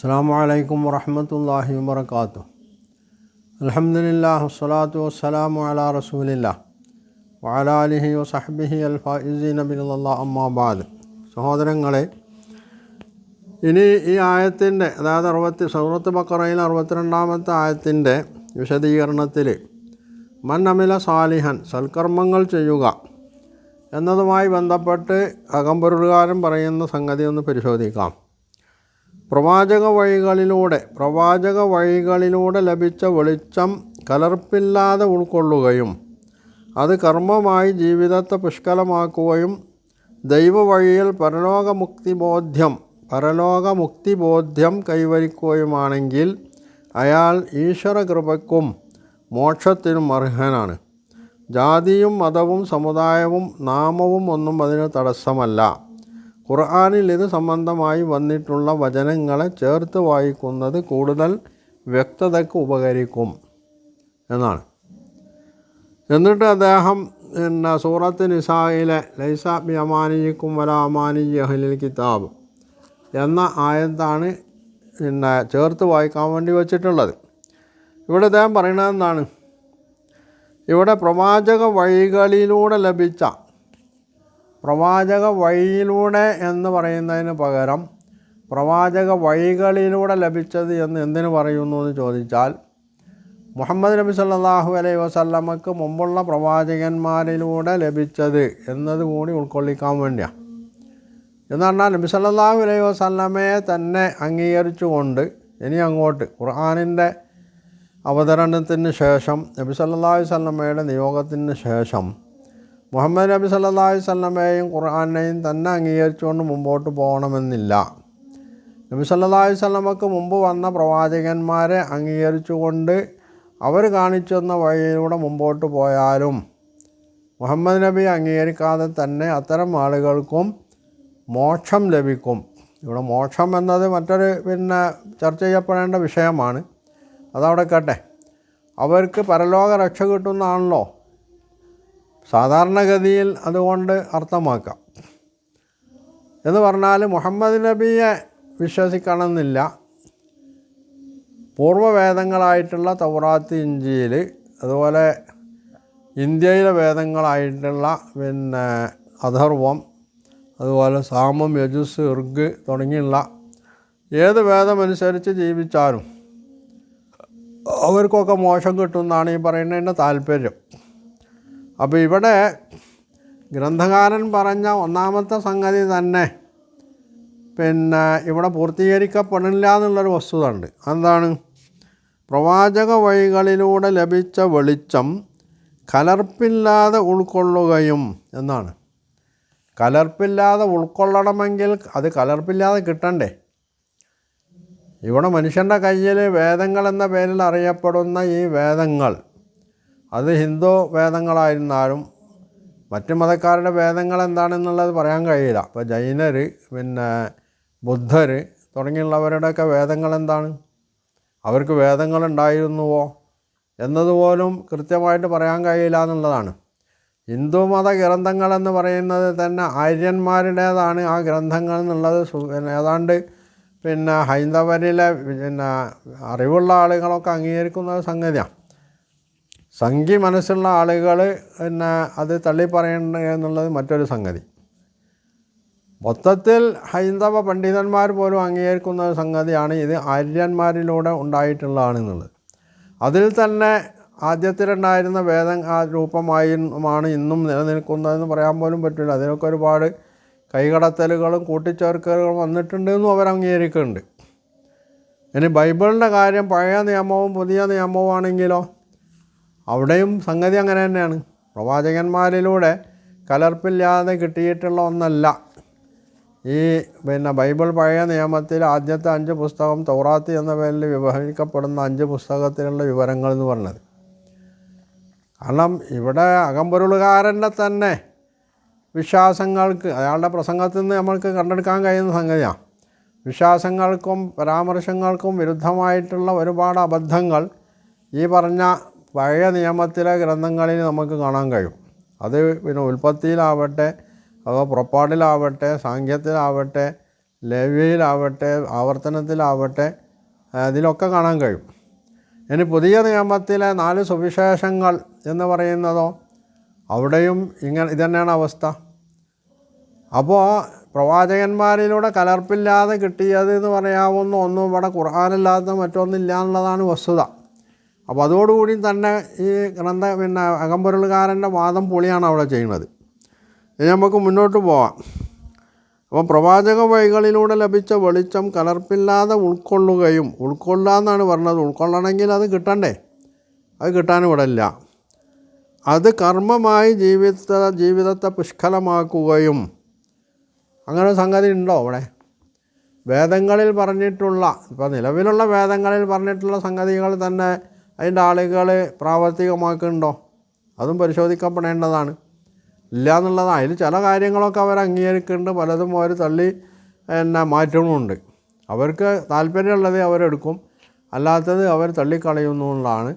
അസ്സാം വലൈക്കും വറഹമത്തല്ലാഹി വാത്തു അലഹമുല്ലാ വസ്സലാത്തു വസ്സലാമു അലാ റസൂലില്ല വാലാലിഹി വസഹബിഹി അൽഫാഇസി നബിനുള്ള അമ്മാബാദ് സഹോദരങ്ങളെ ഇനി ഈ ആയത്തിന്റെ അതായത് അറുപത്തി സൗറത്ത് ബക്കറയിൽ അറുപത്തിരണ്ടാമത്തെ ആയത്തിന്റെ വിശദീകരണത്തിൽ മൻ അമില സാലിഹൻ സൽക്കർമ്മങ്ങൾ ചെയ്യുക എന്നതുമായി ബന്ധപ്പെട്ട് അകമ്പൊരുകാരൻ പറയുന്ന സംഗതി ഒന്ന് പരിശോധിക്കാം. പ്രവാചക വഴികളിലൂടെ പ്രവാചക വഴികളിലൂടെ ലഭിച്ച വെളിച്ചം കലർപ്പില്ലാതെ ഉൾക്കൊള്ളുകയും അത് കർമ്മമായി ജീവിതത്തെ പുഷ്കലമാക്കുകയും ദൈവവഴിയിൽ പരലോകമുക്തി ബോധ്യം പരലോകമുക്തി ബോധ്യം കൈവരിക്കുകയുമാണെങ്കിൽ അയാൾ ഈശ്വര കൃപയ്ക്കും മോക്ഷത്തിനും അർഹനാണ്. ജാതിയും മതവും സമുദായവും നാമവും ഒന്നും അതിന് തടസ്സമല്ല. ഖുർആാനിൽ ഇത് സംബന്ധമായി വന്നിട്ടുള്ള വചനങ്ങളെ ചേർത്ത് വായിക്കുന്നത് കൂടുതൽ വ്യക്തതയ്ക്ക് ഉപകരിക്കും എന്നാണ്. എന്നിട്ട് അദ്ദേഹം പിന്നെ സൂറത്ത് നിസായിലെ ലൈസ അമാനിജിക്കും അമാനിക്കും വല അമാനി അഹ്ലിൽ കിതാബ് എന്ന ആയത്താണ് പിന്നെ ചേർത്ത് വായിക്കാൻ വേണ്ടി വച്ചിട്ടുള്ളത്. ഇവിടെ അദ്ദേഹം പറയുന്നത് ഇവിടെ പ്രവാചക വഴികളിലൂടെ ലഭിച്ച പ്രവാചക വഴിയിലൂടെ എന്ന് പറയുന്നതിന് പകരം പ്രവാചക വഴികളിലൂടെ ലഭിച്ചത് എന്ന് എന്തിനു പറയുന്നു എന്ന് ചോദിച്ചാൽ മുഹമ്മദ് നബി സല്ലാഹു അലൈഹി വസല്ലമക്ക് മുമ്പുള്ള പ്രവാചകന്മാരിലൂടെ ലഭിച്ചത് എന്നതുകൂടി ഉൾക്കൊള്ളിക്കാൻ വേണ്ടിയാണ് എന്ന് പറഞ്ഞാൽ നബി സല്ലാഹു അലൈഹി വസല്ലമയെ തന്നെ അംഗീകരിച്ചുകൊണ്ട് ഇനി അങ്ങോട്ട് ഖുർആാനിന്റെ അവതരണത്തിന് ശേഷം നബി സല്ലല്ലാഹു അലൈഹി വസല്ലമയുടെ നിയോഗത്തിന് ശേഷം മുഹമ്മദ് നബി സല്ലല്ലാഹു അലൈഹി വസല്ലമയെയും ഖുർആാനെയും തന്നെ അംഗീകരിച്ചുകൊണ്ട് മുമ്പോട്ട് പോകണമെന്നില്ല. നബി സല്ലല്ലാഹു വല്ലമക്ക് മുമ്പ് വന്ന പ്രവാചകന്മാരെ അംഗീകരിച്ചുകൊണ്ട് അവർ കാണിച്ചു തന്ന വഴിയിലൂടെ മുമ്പോട്ട് പോയാലും മുഹമ്മദ് നബി അംഗീകരിക്കാതെ തന്നെ അത്തരം ആളുകൾക്കും മോക്ഷം ലഭിക്കും. ഇവിടെ മോക്ഷം എന്നത് മറ്റൊരു പിന്നെ ചർച്ച ചെയ്യപ്പെടേണ്ട വിഷയമാണ്. അതവിടെ കേട്ടെ. അവർക്ക് പരലോക രക്ഷ കിട്ടുന്നതാണല്ലോ. സാധാരണഗതിയിൽ അതുകൊണ്ട് അർത്ഥമാക്കാം. എന്ന് പറഞ്ഞാൽ മുഹമ്മദ് നബിയെ വിശ്വസിക്കണമെന്നില്ല. പൂർവവേദങ്ങളായിട്ടുള്ള തൗറാത്ത് ഇഞ്ചിയിൽ അതുപോലെ ഇന്ത്യയിലെ വേദങ്ങളായിട്ടുള്ള പിന്നെ അഥർവം അതുപോലെ സാമം യജുസ് ഇർഗ് തുടങ്ങിയുള്ള ഏത് വേദമനുസരിച്ച് ജീവിച്ചാലും അവർക്കൊക്കെ മോശം കിട്ടുമെന്നാണ് ഈ പറയുന്നതിന്റെ താല്പര്യം. അപ്പോൾ ഇവിടെ ഗ്രന്ഥകാരൻ പറഞ്ഞ ഒന്നാമത്തെ സംഗതി തന്നെ പിന്നെ ഇവിടെ പൂർത്തീകരിക്കപ്പെടില്ല എന്നുള്ളൊരു വസ്തുത ഉണ്ട് എന്താണ് പ്രവാചക വഴികളിലൂടെ ലഭിച്ച വെളിച്ചം കലർപ്പില്ലാതെ ഉൾക്കൊള്ളുകയും എന്നാണ്. കലർപ്പില്ലാതെ ഉൾക്കൊള്ളണമെങ്കിൽ അത് കലർപ്പില്ലാതെ കിട്ടണ്ടേ? ഇവിടെ മനുഷ്യന്റെ കയ്യിൽ വേദങ്ങൾ എന്ന പേരിൽ അറിയപ്പെടുന്ന ഈ വേദങ്ങൾ അത് ഹിന്ദു വേദങ്ങളായിരുന്നാലും മറ്റ് മതക്കാരുടെ വേദങ്ങൾ എന്താണെന്നുള്ളത് പറയാൻ കഴിയില്ല. ഇപ്പോൾ ജൈനർ പിന്നെ ബുദ്ധർ തുടങ്ങിയുള്ളവരുടെയൊക്കെ വേദങ്ങൾ എന്താണ് അവർക്ക് വേദങ്ങൾ ഉണ്ടായിരുന്നുവോ എന്നതുപോലും കൃത്യമായിട്ട് പറയാൻ കഴിയില്ല എന്നുള്ളതാണ്. ഹിന്ദു മത ഗ്രന്ഥങ്ങൾ എന്ന് പറയുന്നത് തന്നെ ആര്യന്മാരുടേതാണ് ആ ഗ്രന്ഥങ്ങൾ എന്നുള്ളത് ഏതാണ്ട് പിന്നെ ഹൈന്ദവരിലെ പിന്നെ അറിവുള്ള ആളുകളൊക്കെ അംഗീകരിക്കുന്ന സംഗതിയാണ്. സംഖ്യ മനസ്സുള്ള ആളുകൾ പിന്നെ അത് തള്ളി എന്നുള്ളത് മറ്റൊരു സംഗതി. മൊത്തത്തിൽ ഹൈന്ദവ പണ്ഡിതന്മാർ പോലും അംഗീകരിക്കുന്ന ഒരു സംഗതിയാണ് ഇത് ആര്യന്മാരിലൂടെ ഉണ്ടായിട്ടുള്ളതാണെന്നുള്ളത്. അതിൽ തന്നെ ആദ്യത്തിലുണ്ടായിരുന്ന വേദം ആ രൂപമായുമാണ് ഇന്നും നിലനിൽക്കുന്നതെന്ന് പറയാൻ പോലും പറ്റില്ല. അതിനൊക്കെ ഒരുപാട് കൈകടത്തലുകളും കൂട്ടിച്ചേർക്കലുകളും വന്നിട്ടുണ്ട് എന്നും അവർ അംഗീകരിക്കുന്നുണ്ട്. ഇനി ബൈബിളിന്റെ കാര്യം പഴയ നിയമവും പുതിയ നിയമവും ആണെങ്കിലോ അവിടെയും സംഗതി അങ്ങനെ തന്നെയാണ്. പ്രവാചകന്മാരിലൂടെ കലർപ്പില്ലാതെ കിട്ടിയിട്ടുള്ള ഒന്നല്ല. ഈ പിന്നെ ബൈബിൾ പഴയ നിയമത്തിൽ ആദ്യത്തെ അഞ്ച് പുസ്തകം തൗറാത്തി എന്ന പേരിൽ വിവഹിക്കപ്പെടുന്ന അഞ്ച് പുസ്തകത്തിലുള്ള വിവരങ്ങൾ എന്ന് പറഞ്ഞത്. കാരണം ഇവിടെ അകമ്പൊരുളുകാരന്റെ തന്നെ വിശ്വാസങ്ങൾക്ക് അയാളുടെ പ്രസംഗത്തിൽ നിന്ന് നമ്മൾക്ക് കണ്ടെടുക്കാൻ കഴിയുന്ന സംഗതിയാണ് വിശ്വാസങ്ങൾക്കും പരാമർശങ്ങൾക്കും വിരുദ്ധമായിട്ടുള്ള ഒരുപാട് അബദ്ധങ്ങൾ ഈ പറഞ്ഞ പഴയ നിയമത്തിലെ ഗ്രന്ഥങ്ങളിൽ നമുക്ക് കാണാൻ കഴിയും. അത് പിന്നെ ഉൽപ്പത്തിയിലാവട്ടെ അതോ പുറപ്പാടിലാവട്ടെ സാങ്ക്യത്തിലാവട്ടെ ലവ്യയിലാവട്ടെ ആവർത്തനത്തിലാവട്ടെ അതിലൊക്കെ കാണാൻ കഴിയും. ഇനി പുതിയ നിയമത്തിലെ നാല് സുവിശേഷങ്ങൾ എന്ന് പറയുന്നതോ അവിടെയും ഇങ്ങനെ ഇതന്നെയാണ് അവസ്ഥ. അപ്പോൾ പ്രവാചകന്മാരിലൂടെ കലർപ്പില്ലാതെ കിട്ടിയത് എന്ന് പറയാവുന്ന ഒന്നും ഇവിടെ ഖുർആാനല്ലാത്ത മറ്റൊന്നില്ല എന്നുള്ളതാണ് വസ്തുത. അപ്പോൾ അതോടുകൂടി തന്നെ ഈ ഗ്രന്ഥ പിന്നെ അകമ്പൊരുളുകാരന്റെ വാദം പൊളിയാണ് അവിടെ ചെയ്യുന്നത്. ഇനി നമുക്ക് മുന്നോട്ട് പോവാം. അപ്പം പ്രവാചക വഴികളിലൂടെ ലഭിച്ച വെളിച്ചം കലർപ്പില്ലാതെ ഉൾക്കൊള്ളുകയും ഉൾക്കൊള്ളുക എന്നാണ് പറഞ്ഞത്. ഉൾക്കൊള്ളണമെങ്കിൽ അത് കിട്ടണ്ടേ? അത് കിട്ടാൻ ഇവിടെ ഇല്ല. അത് കർമ്മമായി ജീവിത ജീവിതത്തെ പുഷ്കലമാക്കുകയും അങ്ങനെ സംഗതി ഉണ്ടോ അവിടെ? വേദങ്ങളിൽ പറഞ്ഞിട്ടുള്ള ഇപ്പോൾ നിലവിലുള്ള വേദങ്ങളിൽ പറഞ്ഞിട്ടുള്ള സംഗതികൾ തന്നെ അതിന്റെ ആളുകളെ പ്രാവർത്തികമാക്കുന്നുണ്ടോ? അതും പരിശോധിക്കപ്പെടേണ്ടതാണ് ഇല്ല എന്നുള്ളതാണ് അതിൽ ചില കാര്യങ്ങളൊക്കെ അവർ അംഗീകരിക്കുന്നുണ്ട്. പലതും അവർ തള്ളി പിന്നെ മാറ്റണമുണ്ട് അവർക്ക് താല്പര്യമുള്ളത് അവരെടുക്കും അല്ലാത്തത് അവർ തള്ളിക്കളയുന്നു എന്നുള്ളതാണ്.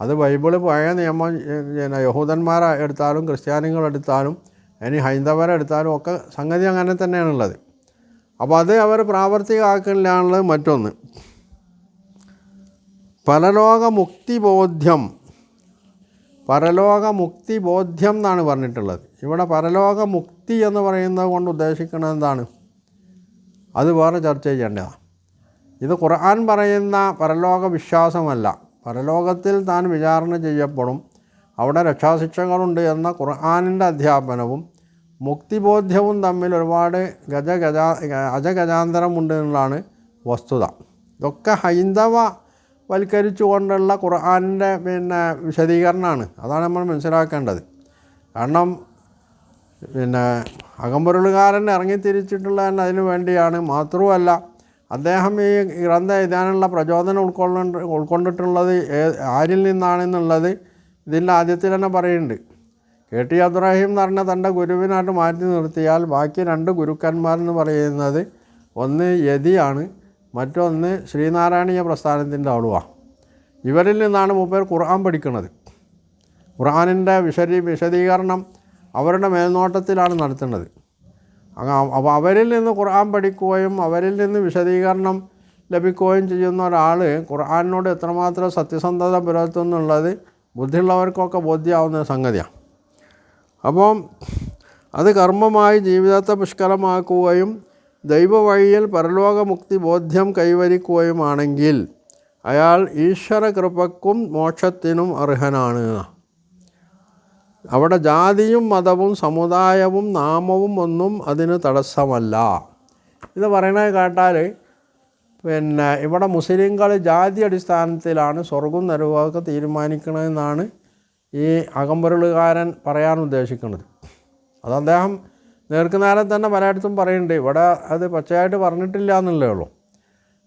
അത് ബൈബിൾ പഴയ നിയമം പിന്നെ യഹൂദന്മാർ എടുത്താലും ക്രിസ്ത്യാനികൾ എടുത്താലും ഇനി ഹൈന്ദവരെടുത്താലും ഒക്കെ സംഗതി അങ്ങനെ തന്നെയാണുള്ളത്. അപ്പോൾ അത് അവർ പ്രാവർത്തികമാക്കില്ല എന്നുള്ളത് മറ്റൊന്ന്. പരലോക മുക്തി ബോധ്യം പരലോക മുക്തി ബോധ്യം എന്നാണ് പറഞ്ഞിട്ടുള്ളത്. ഇവിടെ പരലോകമുക്തി എന്ന് പറയുന്നത് കൊണ്ട് ഉദ്ദേശിക്കുന്നത് എന്താണ്? അത് വേറെ ചർച്ച ചെയ്യേണ്ടതാണ് ഇത് ഖുർആൻ പറയുന്ന പരലോക വിശ്വാസമല്ല പരലോകത്തിൽ താൻ വിചാരണ ചെയ്യപ്പെടും. അവിടെ രക്ഷാശിക്ഷകളുണ്ട് എന്ന ഖുർആാനിന്റെ അധ്യാപനവും മുക്തിബോധ്യവും തമ്മിൽ ഒരുപാട് ഗജഗജാ അജഗജാന്തരമുണ്ട് എന്നുള്ളതാണ് വസ്തുത. ഇതൊക്കെ ഹൈന്ദവ വൽക്കരിച്ചുകൊണ്ടുള്ള ഖുർആാനിന്റെ പിന്നെ വിശദീകരണമാണ്. അതാണ് നമ്മൾ മനസ്സിലാക്കേണ്ടത്. കാരണം പിന്നെ അകമ്പൊരുളുകാരൻ ഇറങ്ങിത്തിരിച്ചിട്ടുള്ള തന്നെ അതിനു വേണ്ടിയാണ്. മാത്രവുമല്ല അദ്ദേഹം ഈ ഗ്രന്ഥം എഴുതാനുള്ള പ്രചോദനം ഉൾക്കൊള്ള ഉൾക്കൊണ്ടിട്ടുള്ളത് ആരിൽ നിന്നാണെന്നുള്ളത് ഇതിന്റെ ആദ്യത്തിൽ തന്നെ പറയുന്നുണ്ട്. കെ ടി അബ്ദുറഹീം എന്ന് പറഞ്ഞ തന്റെ ഗുരുവിനായിട്ട് മാറ്റി നിർത്തിയാൽ ബാക്കി രണ്ട് ഗുരുക്കന്മാരെന്ന് പറയുന്നത് ഒന്ന് യതിയാണ് മറ്റൊന്ന് ശ്രീനാരായണീയ പ്രസ്ഥാനത്തിന്റെ ആളുവാണ് ഇവരിൽ നിന്നാണ് മൂപ്പേർ ഖുർആൻ പഠിക്കുന്നത് ഖുർആാനിന്റെ വിശദീ വിശദീകരണം അവരുടെ മേൽനോട്ടത്തിലാണ് നടത്തുന്നത്. അപ്പോൾ അവരിൽ നിന്ന് ഖുർആൻ പഠിക്കുകയും അവരിൽ നിന്ന് വിശദീകരണം ലഭിക്കുകയും ചെയ്യുന്ന ഒരാൾ ഖുർആാനിനോട് എത്രമാത്രം സത്യസന്ധത പുലർത്തുന്നുള്ളത് ബുദ്ധിയുള്ളവർക്കൊക്കെ ബോധ്യമാവുന്ന സംഗതിയാണ്. അപ്പം അത് കർമ്മമായി ജീവിതത്തെ പുഷ്കലമാക്കുകയും ദൈവവഴിയിൽ പരലോകമുക്തി ബോധ്യം കൈവരിക്കുകയുമാണെങ്കിൽ അയാൾ ഈശ്വര കൃപക്കും മോക്ഷത്തിനും അർഹനാണ്. അവിടെ ജാതിയും മതവും സമുദായവും നാമവും ഒന്നും അതിന് തടസ്സമല്ല. ഇത് പറയണത് കേട്ടാൽ പിന്നെ ഇവിടെ മുസ്ലിങ്ങൾ ജാതി അടിസ്ഥാനത്തിലാണ് സ്വർഗം നരകമൊക്കെ തീരുമാനിക്കണമെന്നാണ് ഈ അകമ്പൊരുളുകാരൻ പറയാൻ ഉദ്ദേശിക്കുന്നത്. അത് അദ്ദേഹം നേർക്കുനേരം തന്നെ പലയിടത്തും പറയുന്നുണ്ട് ഇവിടെ അത് പച്ചയായിട്ട് പറഞ്ഞിട്ടില്ല എന്നുള്ളേ ഉള്ളൂ.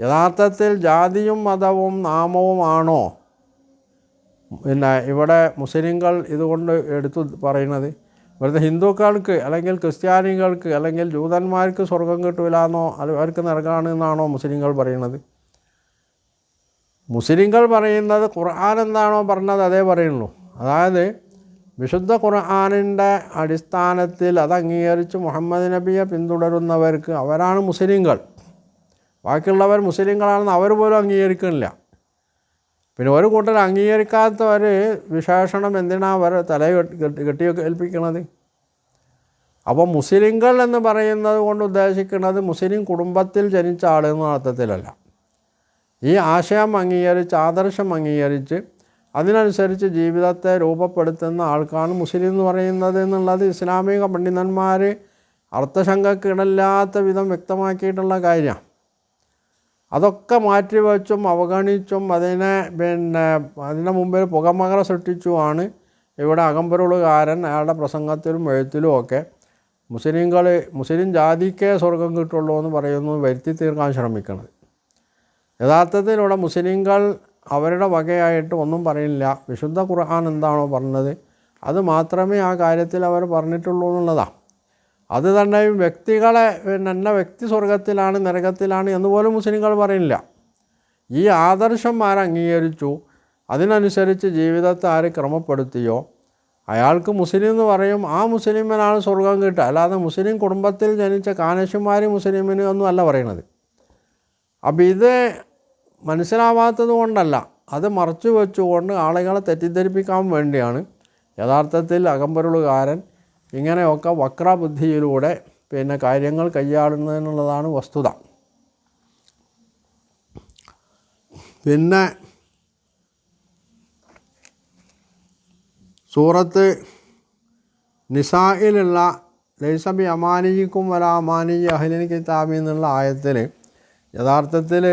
യഥാർത്ഥത്തിൽ ജാതിയും മതവും നാമവുമാണോ പിന്നെ ഇവിടെ മുസ്ലിങ്ങൾ ഇതുകൊണ്ട് എടുത്തു പറയുന്നത് ഇവിടുത്തെ ഹിന്ദുക്കൾക്ക് അല്ലെങ്കിൽ ക്രിസ്ത്യാനികൾക്ക് അല്ലെങ്കിൽ ജൂതന്മാർക്ക് സ്വർഗം കിട്ടൂലെന്നോ അത് അവർക്ക് നൽകാണെന്നാണോ മുസ്ലിങ്ങൾ പറയുന്നത്? മുസ്ലിങ്ങൾ പറയുന്നത് ഖുർആൻ എന്താണോ പറഞ്ഞത് അതേ പറയുള്ളൂ. അതായത് വിശുദ്ധ ഖുർആാനിന്റെ അടിസ്ഥാനത്തിൽ അത് അംഗീകരിച്ച് മുഹമ്മദ് നബിയെ പിന്തുടരുന്നവർക്ക് അവരാണ് മുസ്ലിങ്ങൾ. ബാക്കിയുള്ളവർ മുസ്ലിങ്ങളാണെന്ന് അവർ പോലും അംഗീകരിക്കുന്നില്ല. പിന്നെ ഒരു കൂട്ടർ അംഗീകരിക്കാത്തവർ വിശേഷണം എന്തിനാണ് അവർ തല കെട്ടി ഏൽപ്പിക്കുന്നത് അപ്പോൾ മുസ്ലിങ്ങൾ എന്ന് പറയുന്നത് കൊണ്ട് ഉദ്ദേശിക്കുന്നത് മുസ്ലിം കുടുംബത്തിൽ ജനിച്ച ആളെന്ന അർത്ഥത്തിലല്ല. ഈ ആശയം അംഗീകരിച്ച് ആദർശം അംഗീകരിച്ച് അതിനനുസരിച്ച് ജീവിതത്തെ രൂപപ്പെടുത്തുന്ന ആൾക്കാണ് മുസ്ലിം എന്ന് പറയുന്നത് എന്നുള്ളത് ഇസ്ലാമിക പണ്ഡിതന്മാർ അർത്ഥശങ്കക്കിടല്ലാത്ത വിധം വ്യക്തമാക്കിയിട്ടുള്ള കാര്യമാണ്. അതൊക്കെ മാറ്റിവെച്ചും അവഗണിച്ചും അതിനെ പിന്നെ അതിന്റെ മുമ്പിൽ പുകമകറ സൃഷ്ടിച്ചുമാണ് ഇവിടെ അകമ്പരുളുകാരൻ അയാളുടെ പ്രസംഗത്തിലും എഴുത്തിലും ഒക്കെ മുസ്ലിങ്ങൾ മുസ്ലിം ജാതിക്കേ സ്വർഗം കിട്ടുള്ളൂ എന്ന് പറയുന്നു വരുത്തി തീർക്കാൻ ശ്രമിക്കുന്നത് യഥാർത്ഥത്തിൽ ഇവിടെ മുസ്ലിങ്ങൾ അവരുടെ വകയായിട്ട് ഒന്നും പറയില്ല. വിശുദ്ധ ഖുർആൻ എന്താണോ പറഞ്ഞത്? അത് മാത്രമേ ആ കാര്യത്തിൽ അവർ പറഞ്ഞിട്ടുള്ളൂ എന്നുള്ളതാണ് അത് തന്നെ വ്യക്തികളെ എന്ന വ്യക്തി സ്വർഗത്തിലാണ് നരകത്തിലാണ് എന്ന് പോലും മുസ്ലിങ്ങൾ പറയില്ല. ഈ ആദർശം ആരംഗീകരിച്ചു. അതിനനുസരിച്ച് ജീവിതത്തെ ആര് ക്രമപ്പെടുത്തിയോ? അയാൾക്ക് മുസ്ലിം എന്ന് പറയും ആ മുസ്ലിമിനാണ് സ്വർഗം കിട്ടുക. അല്ലാതെ മുസ്ലിം കുടുംബത്തിൽ ജനിച്ച കാനശന്മാർ മുസ്ലിമിന് ഒന്നും അല്ല പറയണത്. അപ്പോൾ ഇത് മനസ്സിലാവാത്തത് കൊണ്ടല്ല അത് മറച്ചു വെച്ചുകൊണ്ട് ആളുകളെ തെറ്റിദ്ധരിപ്പിക്കാൻ വേണ്ടിയാണ്. യഥാർത്ഥത്തിൽ അകമ്പരുളുകാരൻ ഇങ്ങനെയൊക്കെ വക്രബുദ്ധിയിലൂടെ പിന്നെ കാര്യങ്ങൾ കൈയാളുന്നതിനുള്ളതാണ് വസ്തുത. പിന്നെ സൂറത്ത് നിസായിലുള്ള ലൈസബി അമാനിക്കും വല അമാനി അഹ്ലിൻ കിതാബി എന്നുള്ള ആയത്തിൽ യഥാർത്ഥത്തിൽ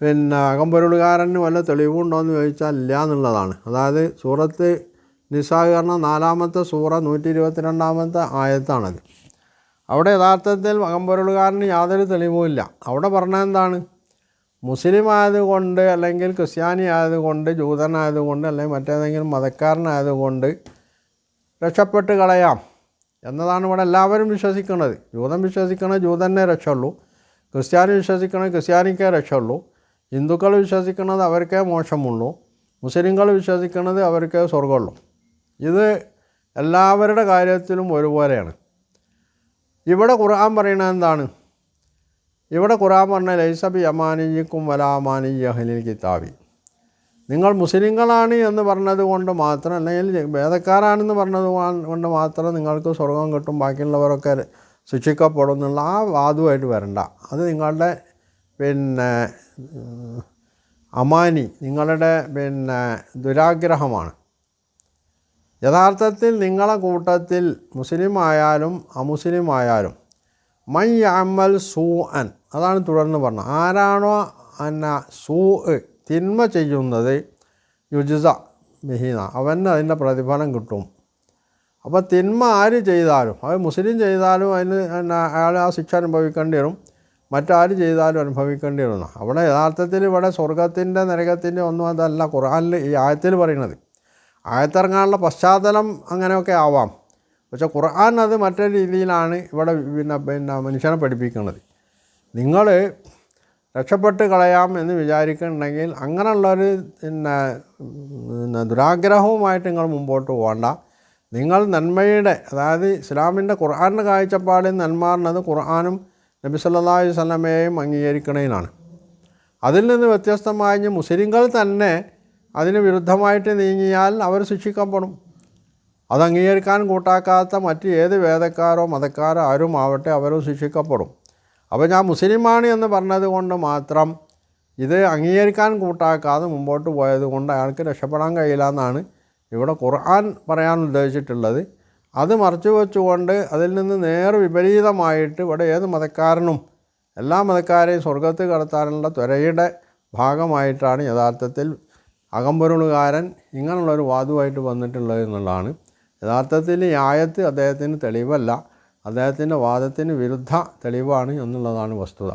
പിന്നെ അകമ്പൊരുളുകാരന് വല്ല തെളിവുണ്ടോ എന്ന് ചോദിച്ചാൽ ഇല്ല എന്നുള്ളതാണ്. അതായത് സൂറത്ത് നിസാകരണ നാലാമത്തെ സൂറ നൂറ്റി ഇരുപത്തി രണ്ടാമത്തെ ആയത്താണത്. അവിടെ യഥാർത്ഥത്തിൽ അകമ്പൊരുളുകാരന് യാതൊരു തെളിവുമില്ല അവിടെ പറഞ്ഞ എന്താണ്? മുസ്ലിം ആയതുകൊണ്ട് അല്ലെങ്കിൽ ക്രിസ്ത്യാനി ആയതുകൊണ്ട് ജൂതനായതുകൊണ്ട് അല്ലെങ്കിൽ മറ്റേതെങ്കിലും മതക്കാരനായതുകൊണ്ട് രക്ഷപ്പെട്ട് കളയാം എന്നതാണ് ഇവിടെ എല്ലാവരും വിശ്വസിക്കുന്നത്. ജൂതൻ വിശ്വസിക്കണത് ജൂതനെ രക്ഷയുള്ളൂ. ക്രിസ്ത്യാനി വിശ്വസിക്കണത് ക്രിസ്ത്യാനിക്കേ രക്ഷയുള്ളൂ. ഹിന്ദുക്കൾ വിശ്വസിക്കുന്നത് അവർക്കേ മോശമുള്ളൂ മുസ്ലിങ്ങൾ വിശ്വസിക്കുന്നത് അവർക്കേ സ്വർഗമുള്ളൂ ഇത് എല്ലാവരുടെ കാര്യത്തിലും ഒരുപോലെയാണ്. ഇവിടെ ഖുർആൻ പറയുന്നത് എന്താണ്? ഇവിടെ ഖുർആൻ പറഞ്ഞ ലൈസബി അമാനിക്കും വലാമാനി അഹ്ലിൽ കിതാബി. നിങ്ങൾ മുസ്ലിങ്ങളാണ് എന്ന് പറഞ്ഞത് കൊണ്ട് മാത്രം അല്ലെങ്കിൽ വേദക്കാരാണെന്ന് പറഞ്ഞത് കൊണ്ട് മാത്രം നിങ്ങൾക്ക് സ്വർഗം കിട്ടും ബാക്കിയുള്ളവരൊക്കെ ശിക്ഷിക്കപ്പെടും എന്നുള്ള ആ വാദമായിട്ട് വരണ്ട. അത് നിങ്ങളുടെ പിന്നെ അമാനി നിങ്ങളുടെ പിന്നെ ദുരാഗ്രഹമാണ്. യഥാർത്ഥത്തിൽ നിങ്ങളെ കൂട്ടത്തിൽ മുസ്ലിം ആയാലും അമുസ്ലിം ആയാലും മൈ അമൽ സൂ അൻ അതാണ് തുടർന്ന് പറഞ്ഞത്. ആരാണോ അന്ന സൂ തിന്മ ചെയ്യുന്നത് യുജിസ മിഹീന അവന് അതിന്റെ പ്രതിഫലം കിട്ടും. അപ്പോൾ തിന്മ ആര് ചെയ്താലും അത് മുസ്ലിം ചെയ്താലും അതിന് അയാൾ ആ ശിക്ഷ അനുഭവിക്കേണ്ടി വരും. മറ്റാര് ചെയ്താലും അനുഭവിക്കേണ്ടി വരണം അവിടെ യഥാർത്ഥത്തിൽ ഇവിടെ സ്വർഗത്തിന്റെ നരകത്തിന്റെ ഒന്നും അതല്ല ഖുർആനിൽ ഈ ആയത്തിൽ പറയണത് ആയത്തിറങ്ങാനുള്ള പശ്ചാത്തലം അങ്ങനെയൊക്കെ ആവാം. പക്ഷേ ഖുർആൻ അത് മറ്റൊരു രീതിയിലാണ് ഇവിടെ പിന്നെ പിന്നെ മനുഷ്യനെ പഠിപ്പിക്കുന്നത്. നിങ്ങൾ രക്ഷപ്പെട്ട് കളയാം എന്ന് വിചാരിക്കുന്നുണ്ടെങ്കിൽ അങ്ങനെയുള്ളൊരു പിന്നെ പിന്നെ ദുരാഗ്രഹവുമായിട്ട് നിങ്ങൾ മുമ്പോട്ട് പോകണ്ട. നിങ്ങൾ നന്മയുടെ അതായത് ഇസ്ലാമിന്റെ ഖുർആാനിന്റെ കാഴ്ചപ്പാടിൽ നന്മാറുന്നത് ഖുർആാനും നബി സല്ലല്ലാഹു അലൈഹി അംഗീകരിക്കണേനാണ്. അതിൽ നിന്ന് വ്യത്യസ്തമായി മുസ്ലിങ്ങൾ തന്നെ അതിന് വിരുദ്ധമായിട്ട് നീങ്ങിയാൽ അവർ ശിക്ഷിക്കപ്പെടും അത് അംഗീകരിക്കാൻ കൂട്ടാക്കാത്ത മറ്റ് ഏത് വേദക്കാരോ മതക്കാരോ ആരും ആവട്ടെ അവരും ശിക്ഷിക്കപ്പെടും. അപ്പോൾ ഞാൻ മുസ്ലിമാണ് എന്ന് പറഞ്ഞതുകൊണ്ട് മാത്രം ഇത് അംഗീകരിക്കാൻ കൂട്ടാക്കാതെ മുമ്പോട്ട് പോയത് കൊണ്ട് അയാൾക്ക് രക്ഷപ്പെടാൻ കഴിയില്ല എന്നാണ് ഇവിടെ ഖുർആൻ പറയാൻ ഉദ്ദേശിച്ചിട്ടുള്ളത്. അത് മറച്ചു വെച്ചുകൊണ്ട് അതിൽ നിന്ന് നേർ വിപരീതമായിട്ട് ഇവിടെ ഏത് മതക്കാരനും എല്ലാ മതക്കാരെയും സ്വർഗത്ത് കടത്താനുള്ള ത്വരയുടെ ഭാഗമായിട്ടാണ് യഥാർത്ഥത്തിൽ അകമ്പൊരുളുകാരൻ ഇങ്ങനെയുള്ളൊരു വാദുവായിട്ട് വന്നിട്ടുള്ളത് എന്നുള്ളതാണ്. യഥാർത്ഥത്തിൽ ഈ ആയത്ത് അദ്ദേഹത്തിന് തെളിവല്ല. അദ്ദേഹത്തിന്റെ വാദത്തിന് വിരുദ്ധ തെളിവാണ് എന്നുള്ളതാണ് വസ്തുത.